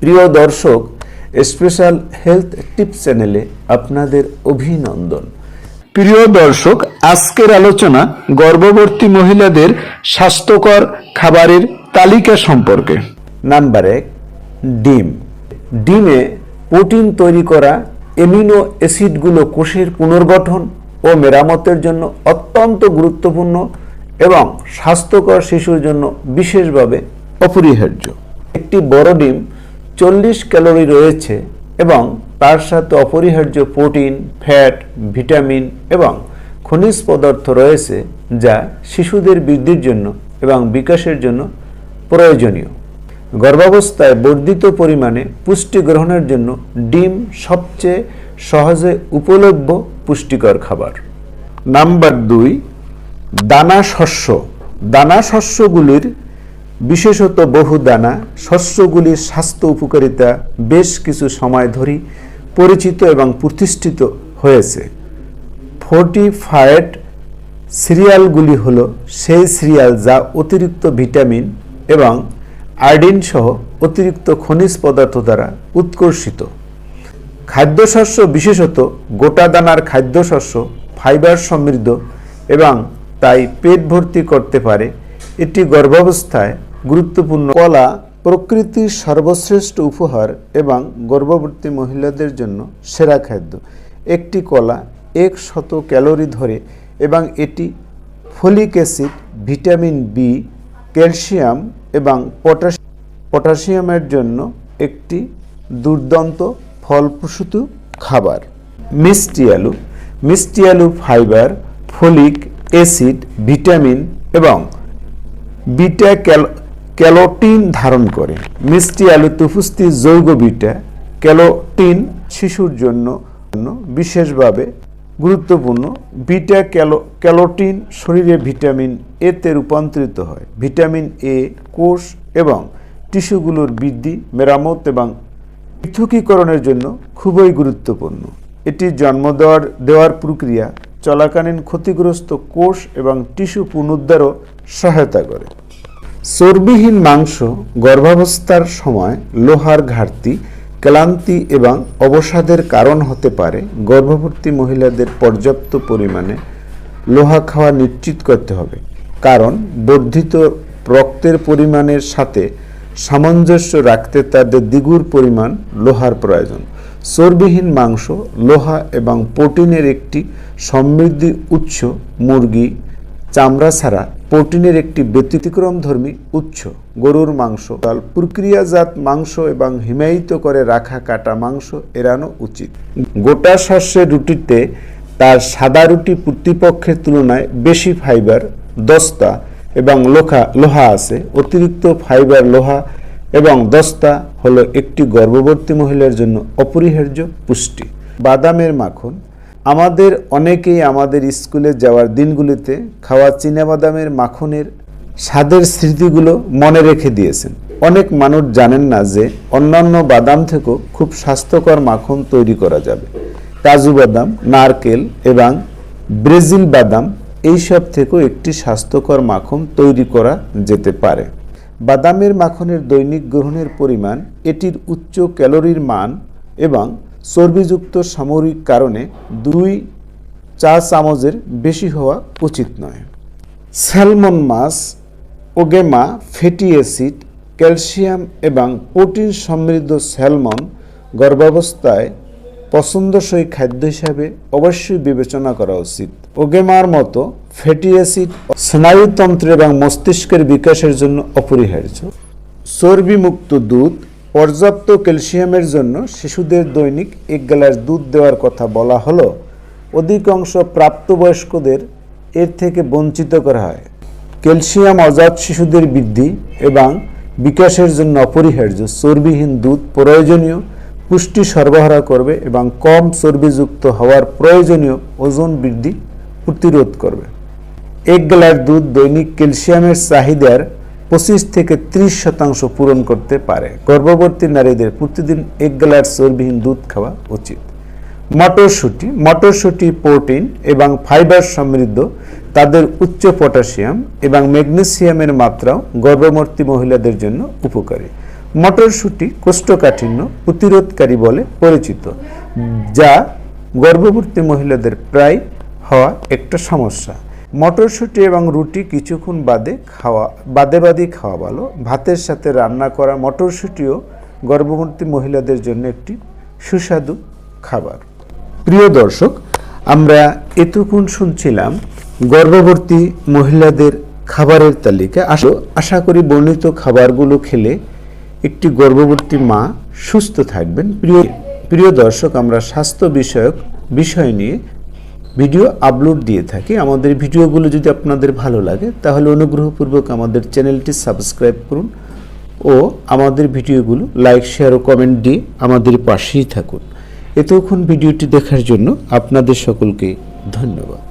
প্রিয় দর্শক special health tips চ্যানেলে আপনাদের অভিনন্দন। প্রিয় দর্শক আজকের আলোচনা গর্ভবতী মহিলাদের স্বাস্থ্যকর খাবারের তালিকা সম্পর্কে। নাম্বার এক ডিম। ডিমে প্রোটিন তৈরি করা এমিনো অ্যাসিডগুলো কোষের পুনর্গঠন ও মেরামতের জন্য অত্যন্ত গুরুত্বপূর্ণ এবং স্বাস্থ্যকর শিশুর জন্য বিশেষভাবে অপরিহার্য। একটি বড় ডিম চল্লিশ ক্যালোরি রয়েছে এবং তার সাথে অপরিহার্য প্রোটিন, ফ্যাট, ভিটামিন এবং খনিজ পদার্থ রয়েছে যা শিশুদের বৃদ্ধির জন্য এবং বিকাশের জন্য প্রয়োজনীয়। গর্ভাবস্থায় বর্ধিত পরিমাণে পুষ্টি গ্রহণের জন্য ডিম সবচেয়ে সহজে উপলভ্য পুষ্টিকর খাবার। নাম্বার দুই, দানা শস্য। দানা শস্যগুলির বিশেষত বহু দানা শস্যগুলির স্বাস্থ্য উপকারিতা বেশ কিছু সময় ধরেই পরিচিত এবং প্রতিষ্ঠিত হয়েছে। ফোর্টিফায়েড সিরিয়ালগুলি হলো সেই সিরিয়াল যা অতিরিক্ত ভিটামিন এবং আয়োডিন সহ অতিরিক্ত খনিজ পদার্থ দ্বারা উৎকর্ষিত। খাদ্যশস্য বিশেষত গোটা দানার খাদ্যশস্য, ফাইবার সমৃদ্ধ এবং তাই পেট ভর্তি করতে পারে। এটি গর্ভাবস্থায় গুরুত্বপূর্ণ। কলা প্রকৃতির সর্বশ্রেষ্ঠ উপহার এবং গর্ভবতী মহিলাদের জন্য সেরা খাদ্য। একটি কলা এক শত ক্যালোরি ধরে এবং এটি folic acid, vitamin B calcium এবং পটাশ পটাশিয়ামের জন্য একটি দুর্দান্ত ফলপ্রসূত খাবার। মিষ্টি আলু। মিষ্টি আলু ফাইবার, ফলিক অ্যাসিড, ভিটামিন এবং বিটা ক্যাল ক্যালোটিন ধারণ করে। মিষ্টি আলুতে উপস্থিত যৌগ বিটা ক্যালোটিন শিশুর জন্য বিশেষভাবে গুরুত্বপূর্ণ। বিটা ক্যালো ক্যালোটিন শরীরে ভিটামিন এতে রূপান্তরিত হয়। ভিটামিন এ, কোষ এবং টিস্যুগুলোর বৃদ্ধি, মেরামত এবং পৃথকীকরণের জন্য খুবই গুরুত্বপূর্ণ। এটি জন্ম দেওয়ার দেওয়ার প্রক্রিয়া চলাকালীন ক্ষতিগ্রস্ত কোষ এবং টিস্যু পুনরুদ্ধারও সহায়তা করে। চর্বিহীন মাংস গর্ভাবস্থার সময় লোহার ঘাটতি, ক্লান্তি এবং অবসাদের কারণ হতে পারে গর্ভবতী মহিলাদের পর্যাপ্ত পরিমাণে লোহা খাওয়া নিশ্চিত করতে হবে। কারণ বর্ধিত রক্তের পরিমাণের সাথে সামঞ্জস্য রাখতে তাদের দ্বিগুণ পরিমাণ লোহার প্রয়োজন। চর্বিহীন মাংস লোহা এবং প্রোটিনের একটি সমৃদ্ধি উৎস মুরগি, চামড়া ছাড়া প্রোটিনের একটি ব্যতিক্রমধর্মী উৎস। গরুর মাংস, তাল, প্রক্রিয়াজাত মাংস এবং হিমায়িত করে রাখা কাটা মাংস এড়ানো উচিত। গোটা শস্যের রুটিতে তার সাদা রুটি প্রতিপক্ষের তুলনায় বেশি ফাইবার, দস্তা এবং লোহা লোহা আছে। অতিরিক্ত ফাইবার, লোহা এবং দস্তা হলো একটি গর্ভবতী মহিলার জন্য অপরিহার্য পুষ্টি। বাদামের মাখন আমাদের অনেকেই আমাদের স্কুলে যাওয়ার দিনগুলিতে খাওয়া বাদামের মাখনের স্বাদের স্মৃতিগুলো মনে রেখে দিয়েছেন। অনেক মানুষ জানেন না যে অন্যান্য বাদাম থেকেও খুব স্বাস্থ্যকর মাখন তৈরি করা যাবে। কাজু বাদাম, নারকেল এবং ব্রেজিল বাদাম এইসব থেকেও একটি স্বাস্থ্যকর মাখন তৈরি করা যেতে পারে। বাদামের মাখনের দৈনিক গ্রহণের পরিমাণ এটির উচ্চ ক্যালোরির মান এবং চর্বিযুক্ত সামরিক কারণে দুই চা চামচের বেশি হওয়া উচিত নয়। স্যালমন মাছ, ওগেমা ফ্যাটি অ্যাসিড, ক্যালসিয়াম এবং প্রোটিন সমৃদ্ধ স্যালমন গর্ভাবস্থায় পছন্দসই খাদ্য হিসাবে অবশ্যই বিবেচনা করা উচিত। ওগেমার মতো ফ্যাটি অ্যাসিড স্নায়ুতন্ত্র এবং মস্তিষ্কের বিকাশের জন্য অপরিহার্য। চর্বিমুক্ত দুধ পর্যাপ্ত ক্যালসিয়ামের জন্য শিশুদের দৈনিক এক গ্লাস দুধ দেওয়ার কথা বলা হলো। অধিকাংশ প্রাপ্তবয়স্কদের এর থেকে বঞ্চিত করা হয়। ক্যালসিয়াম অজাত শিশুদের বৃদ্ধি এবং বিকাশের জন্য অপরিহার্য চর্বিহীন দুধ প্রয়োজনীয়, পুষ্টি সরবরাহ করবে এবং কম চর্বিযুক্ত হওয়ার প্রয়োজনীয় ওজন বৃদ্ধি প্রতিরোধ করবে। এক গ্লাস দুধ দৈনিক ক্যালসিয়ামের চাহিদার পঁচিশ থেকে ত্রিশ শতাংশ পূরণ করতে পারে। গর্ভবতী নারীদের প্রতিদিন এক গ্লাস চর্বিহীন দুধ খাওয়া উচিত। মটরশুঁটি মটরশুঁটি প্রোটিন এবং ফাইবার সমৃদ্ধ, তাদের উচ্চ পটাশিয়াম এবং ম্যাগনেসিয়ামের মাত্রাও গর্ভবতী মহিলাদের জন্য উপকারী। মটরশুঁটি কোষ্ঠকাঠিন্য প্রতিরোধকারী বলে পরিচিত, যা গর্ভবতী মহিলাদের প্রায় হওয়া একটা সমস্যা। মটরশুঁটি এবং রুটি কিছুক্ষণ বাদে খাওয়া, বাদে বাদে খাওয়া ভালো ভাতের সাথে রান্না করা মটরশুঁটিও গর্ভবতী মহিলাদের জন্য একটি সুস্বাদু খাবার। প্রিয় দর্শক, আমরা এতক্ষণ শুনছিলাম গর্ভবতী মহিলাদের খাবারের তালিকা। আশা আশা করি বর্ণিত খাবারগুলো খেলে একটি গর্ভবতী মা সুস্থ থাকবেন। প্রিয় প্রিয় দর্শক, আমরা স্বাস্থ্য বিষয়ক বিষয় নিয়ে ভিডিও আপলোড দিয়ে থাকি। আমাদের ভিডিওগুলো যদি আপনাদের ভালো লাগে, তাহলে অনুগ্রহপূর্বক আমাদের চ্যানেলটি সাবস্ক্রাইব করুন ও আমাদের ভিডিওগুলো লাইক শেয়ার ও কমেন্ট দিয়ে আমাদের পাশেই থাকুন। এতক্ষণ ভিডিওটি দেখার জন্য আপনাদের সকলকে ধন্যবাদ।